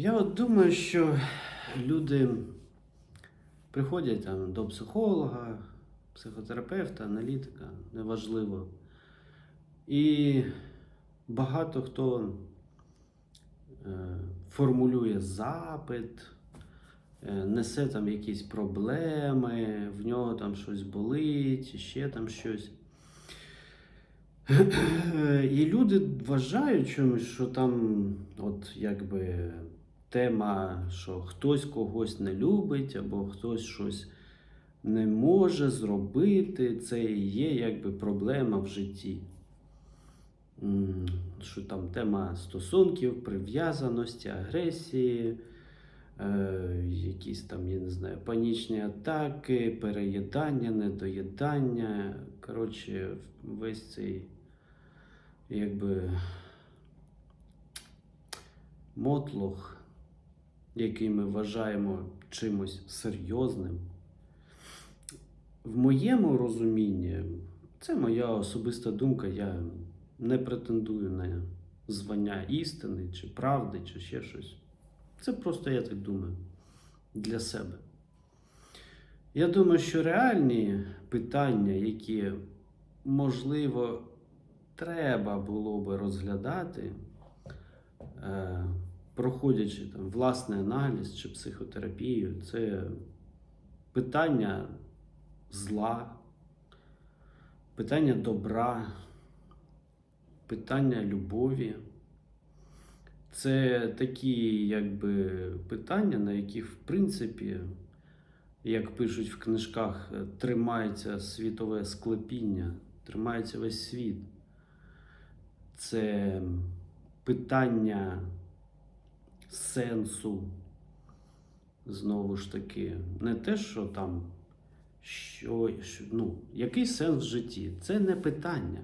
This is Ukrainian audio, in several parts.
Я от думаю, що люди приходять там до психолога, психотерапевта, аналітика, неважливо. І багато хто е, формулює запит, е, несе там якісь проблеми, в нього там щось болить, ще там щось. І люди вважають чомусь, що там, от якби тема, що хтось когось не любить, або хтось щось не може зробити, це і є якби проблема в житті. Що там тема стосунків, прив'язаності, агресії, е, якісь там, я не знаю, панічні атаки, переїдання, недоїдання. Коротше, весь цей якби мотлох, який ми вважаємо чимось серйозним. В моєму розумінні, це моя особиста думка, я не претендую на звання істини чи правди, чи ще щось. Це просто я так думаю для себе. Я думаю, що реальні питання, які можливо треба було би розглядати, е, проходячи там власний аналіз чи психотерапію, це питання зла, питання добра, питання любові. Це такі якби питання, на яких, в принципі, як пишуть в книжках, тримається світове склепіння, тримається весь світ. Це питання сенсу, знову ж таки, не те, що там, що, що ну, який сенс в житті? Це не питання,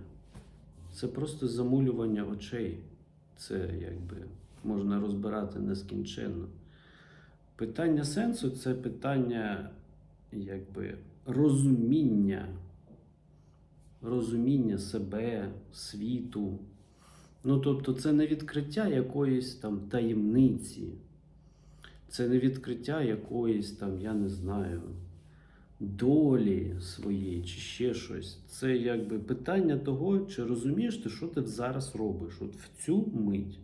це просто замулювання очей. Це якби можна розбирати нескінченно. Питання сенсу це питання якби розуміння, розуміння себе, світу. Ну, тобто, це не відкриття якоїсь там таємниці, це не відкриття якоїсь там, я не знаю, долі своєї чи ще щось. Це якби питання того, чи розумієш ти, що ти зараз робиш от в цю мить.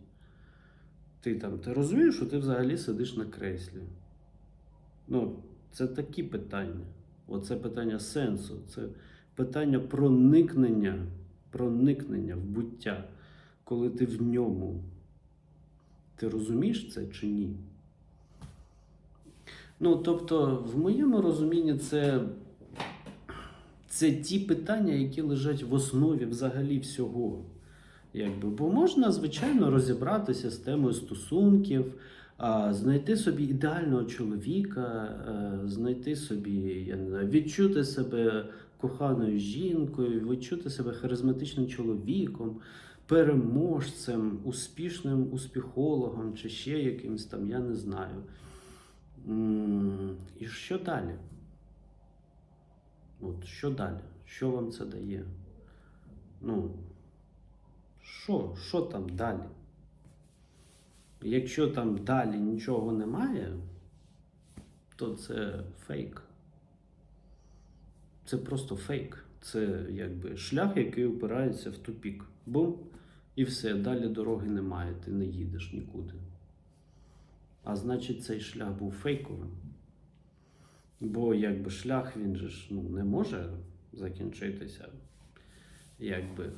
Ти там, ти розумієш, що ти взагалі сидиш на креслі. Ну, це такі питання. Оце питання сенсу, це питання проникнення, проникнення в буття, коли ти в ньому. Ти розумієш це чи ні? Ну, тобто, в моєму розумінні, це, це ті питання, які лежать в основі взагалі всього. Якби. Бо можна, звичайно, розібратися з темою стосунків, знайти собі ідеального чоловіка, а, знайти собі, я не знаю, відчути себе коханою жінкою, відчути себе харизматичним чоловіком, переможцем, успішним успіхологом чи ще якимсь там, я не знаю. І що далі? От що далі? Що вам це дає? Ну, що? Що там далі? Якщо там далі нічого немає, то це фейк. Це просто фейк. Це якби шлях, який опирається в тупік. Бум, і все, далі дороги немає, ти не їдеш нікуди. А значить, цей шлях був фейковим. Бо якби шлях він же ж ну, не може закінчитися. Якби.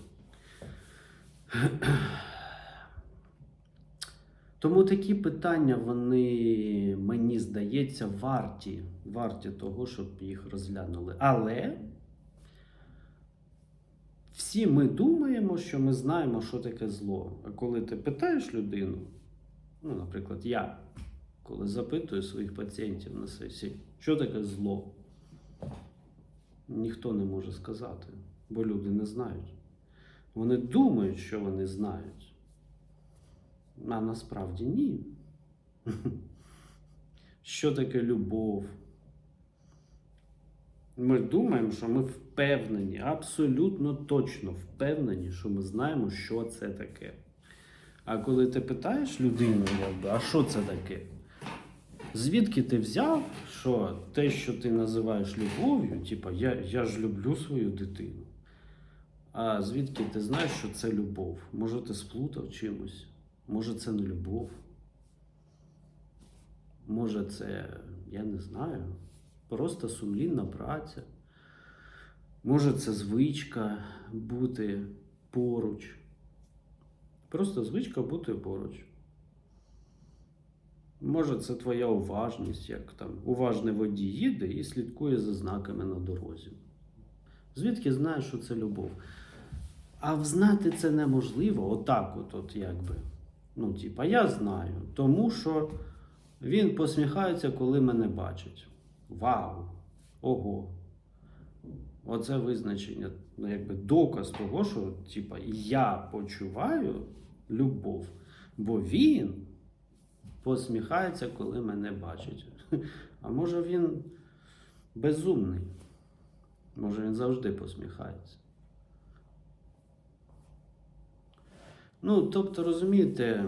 Тому такі питання, вони, мені здається, варті, варті того, щоб їх розглянули. Але всі ми думаємо, що ми знаємо, що таке зло. А коли ти питаєш людину, ну, наприклад, я, коли запитую своїх пацієнтів на сесії, що таке зло, ніхто не може сказати, бо люди не знають. Вони думають, що вони знають. А насправді ні. Що таке любов? Ми думаємо, що ми впевнені, абсолютно точно впевнені, що ми знаємо, що це таке. А коли ти питаєш людину, а що це таке? Звідки ти взяв, що те, що ти називаєш любов'ю, типа я, я ж люблю свою дитину. А звідки ти знаєш, що це любов? Може, ти сплутав чимось? Може, це не любов? Може, це, я не знаю, просто сумлінна праця. Може, це звичка бути поруч. Просто звичка бути поруч. Може, це твоя уважність, як там уважний водій їде і слідкує за знаками на дорозі. Звідки знаєш, що це любов? А взнати це неможливо, отак, от, от якби. Ну, типа, я знаю, тому що він посміхається, коли мене бачить. Вау! Ого! Оце визначення, ну, якби доказ того, що типа, я почуваю любов, бо він посміхається, коли мене бачить. А може він безумний? Може він завжди посміхається. Ну, тобто, розумієте,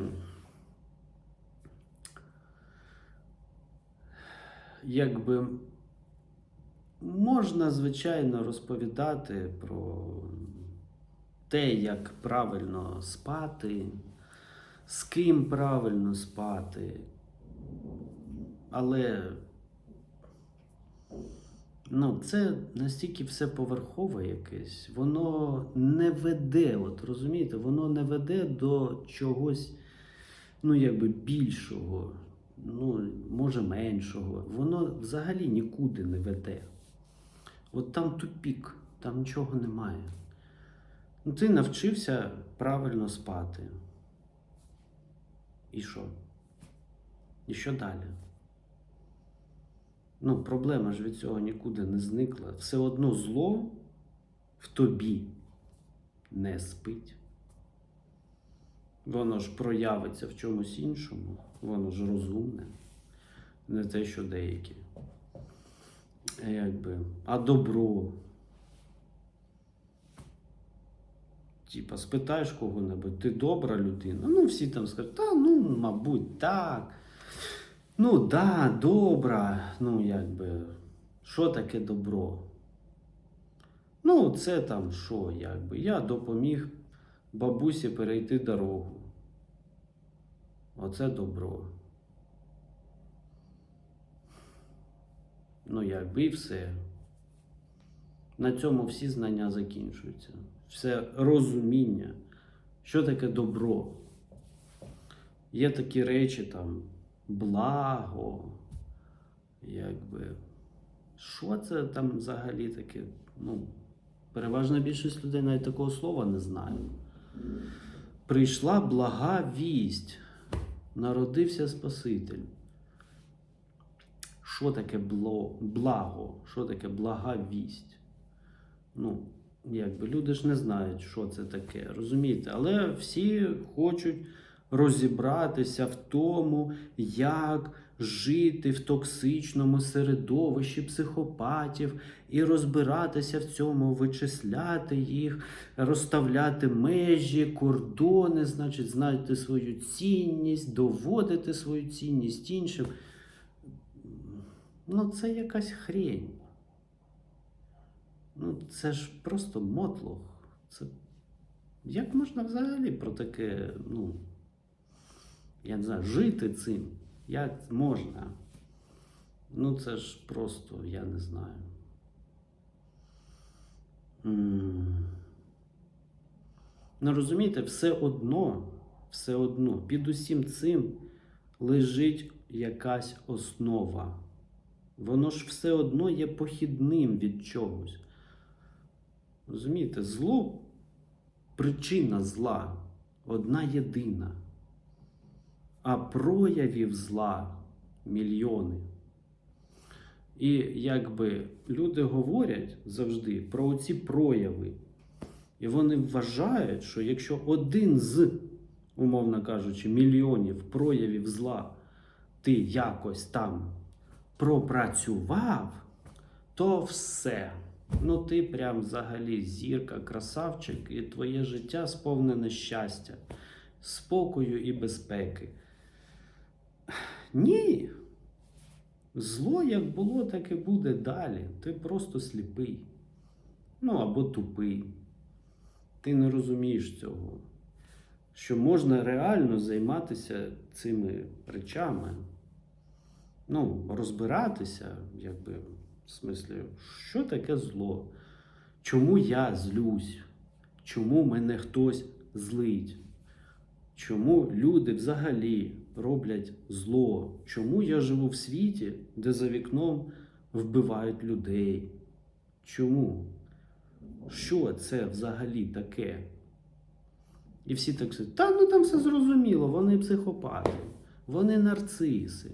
якби можна, звичайно, розповідати про те, як правильно спати, з ким правильно спати, але ну, це настільки все поверхове якесь, воно не веде, от розумієте, воно не веде до чогось, ну, якби більшого, ну, може меншого. Воно взагалі нікуди не веде. От там тупік, там нічого немає. Ну, ти навчився правильно спати. І що? І що далі? Ну, проблема ж від цього нікуди не зникла. Все одно зло в тобі не спить. Воно ж проявиться в чомусь іншому, воно ж розумне, не те, що деякі. Якби. А добро. Типа, спитаєш кого-небудь, ти добра людина? Ну, всі там скажуть, та ну, мабуть, так. Ну, да, добра. Ну, якби, що таке добро? Ну, це там що, якби. Я допоміг бабусі перейти дорогу. Оце добро. Ну, якби і все. На цьому всі знання закінчуються. Все розуміння, що таке добро. Є такі речі там благо, якби. Що це там взагалі таке? Ну, переважна більшість людей навіть такого слова не знає. Прийшла блага вість, народився Спаситель. Що таке благо? Що таке блага вість? Ну, якби люди ж не знають, що це таке, розумієте? Але всі хочуть розібратися в тому, як жити в токсичному середовищі психопатів і розбиратися в цьому, вичисляти їх, розставляти межі, кордони, значить, знати свою цінність, доводити свою цінність іншим. Ну, це якась хрень. Ну, це ж просто мотлох. Це... Як можна взагалі про таке, ну, я не знаю, жити цим? Як можна? Ну, це ж просто, я не знаю. Ну, розумієте, все одно, все одно, під усім цим лежить якась основа. Воно ж все одно є похідним від чогось. Розумієте, зло, причина зла одна єдина, а проявів зла мільйони. І якби люди говорять завжди про ці прояви, і вони вважають, що якщо один з, умовно кажучи, мільйонів проявів зла ти якось там пропрацював, то все. Ну, ти прям взагалі зірка, красавчик, і твоє життя сповнене щастя, спокою і безпеки. Ні. Зло як було, так і буде далі. Ти просто сліпий. Ну або тупий. Ти не розумієш цього. Що можна реально займатися цими речами. Ну, розбиратися, якби, в смислі, що таке зло? Чому я злюсь? Чому мене хтось злить? Чому люди взагалі роблять зло? Чому я живу в світі, де за вікном вбивають людей? Чому? Що це взагалі таке? І всі так сказали, та ну там все зрозуміло, вони психопати, вони нарциси.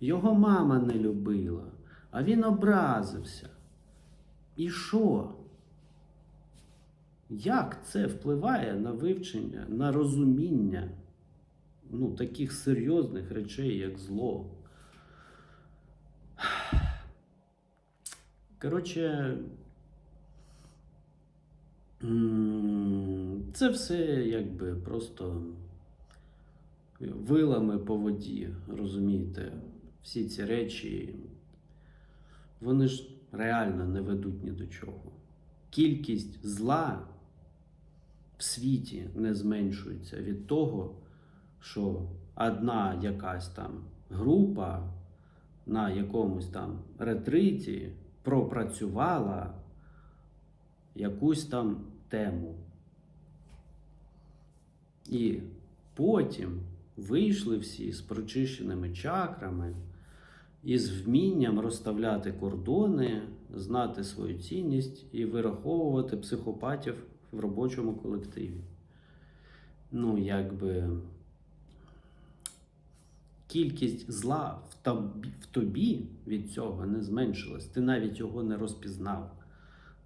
Його мама не любила, а він образився. І що? Як це впливає на вивчення, на розуміння ну, таких серйозних речей, як зло? Коротше, це все якби просто вилами по воді, розумієте? Всі ці речі, вони ж реально не ведуть ні до чого. Кількість зла в світі не зменшується від того, що одна якась там група на якомусь там ретриті пропрацювала якусь там тему. І потім вийшли всі з прочищеними чакрами і з вмінням розставляти кордони, знати свою цінність і вираховувати психопатів в робочому колективі. Ну, якби кількість зла в тобі, в тобі від цього не зменшилась. Ти навіть його не розпізнав.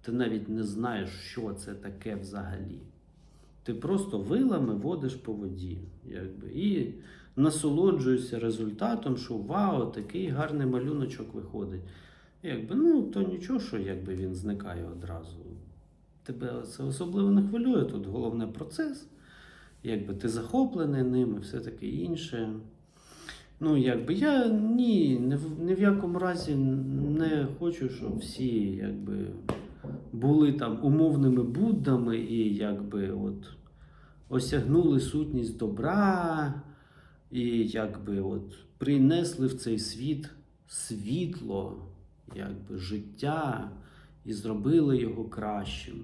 Ти навіть не знаєш, що це таке взагалі. Ти просто вилами водиш по воді, якби, і насолоджуєшся результатом, що вау, такий гарний малюночок виходить. Якби, ну, то нічого, що якби він зникає одразу. Тебе це особливо не хвилює. Тут головне процес. Якби ти захоплений ним і все таке інше. Ну, якби я ні, ні в, ні в якому разі не хочу, щоб всі якби були там умовними Буддами і якби от осягнули сутність добра, і якби от принесли в цей світ світло, якби життя і зробили його кращим.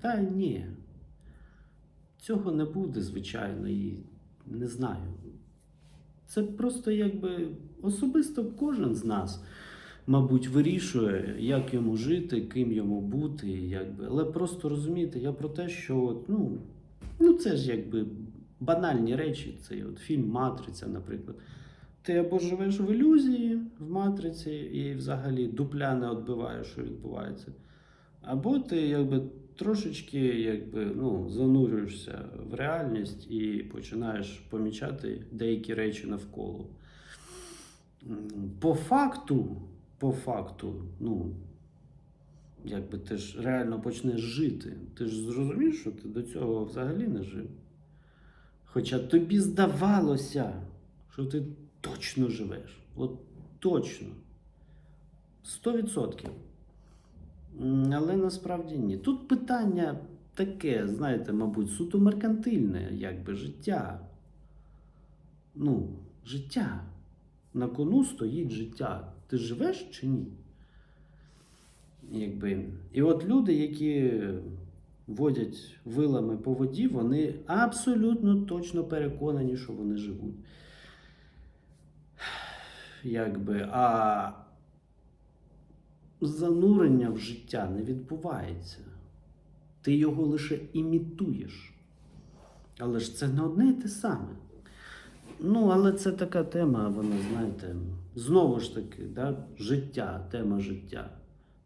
Та ні. Цього не буде, звичайно, і не знаю. Це просто якби особисто кожен з нас, мабуть, вирішує, як йому жити, ким йому бути. Якби. Але просто розумієте, я про те, що от, ну, ну це ж якби банальні речі. Цей от фільм Матриця, наприклад. Ти або живеш в ілюзії в матриці і взагалі дупля не відбиваєш, що відбувається. Або ти якби трошечки якби, ну, занурюєшся в реальність і починаєш помічати деякі речі навколо. По факту, по факту, ну, якби ти ж реально почнеш жити. Ти ж зрозумієш, що ти до цього взагалі не жив. Хоча тобі здавалося, що ти точно живеш. От точно. 100%. Але насправді ні. Тут питання таке, знаєте, мабуть, суто меркантильне, якби життя. Ну, життя. На кону стоїть життя. Ти живеш чи ні? Якби. І от люди, які водять вилами по воді, вони абсолютно точно переконані, що вони живуть. Якби, а занурення в життя не відбувається. Ти його лише імітуєш. Але ж це не одне і те саме. Ну, але це така тема, вона, знаєте, знову ж таки, да, життя, тема життя.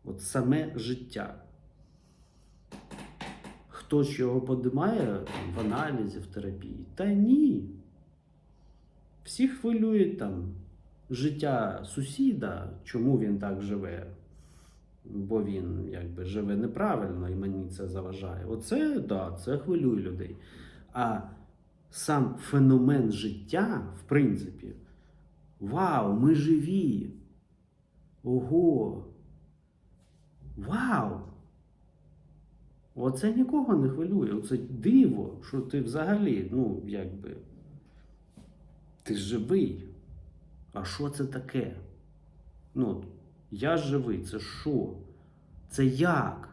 От саме життя. Хтось його подимає в аналізі, в терапії. Та ні. Всі хвилюють там життя сусіда, чому він так живе. Бо він якби живе неправильно і мені це заважає. Оце, да, це хвилює людей. А сам феномен життя, в принципі, вау, ми живі. Ого. Вау! Оце нікого не хвилює. Оце диво, що ти взагалі, ну, якби, ти живий. А що це таке? Ну, я живий, це що? Це як?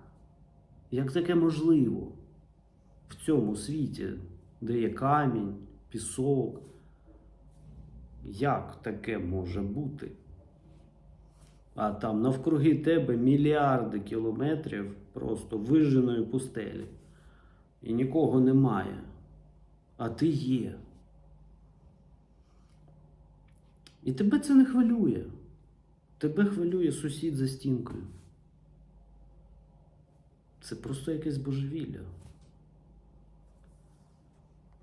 Як таке можливо? В цьому світі, де є камінь, пісок. Як таке може бути? А там навкруги тебе мільярди кілометрів просто виженої пустелі. І нікого немає. А ти є. І тебе це не хвилює. Тебе хвилює сусід за стінкою. Це просто якесь божевілля.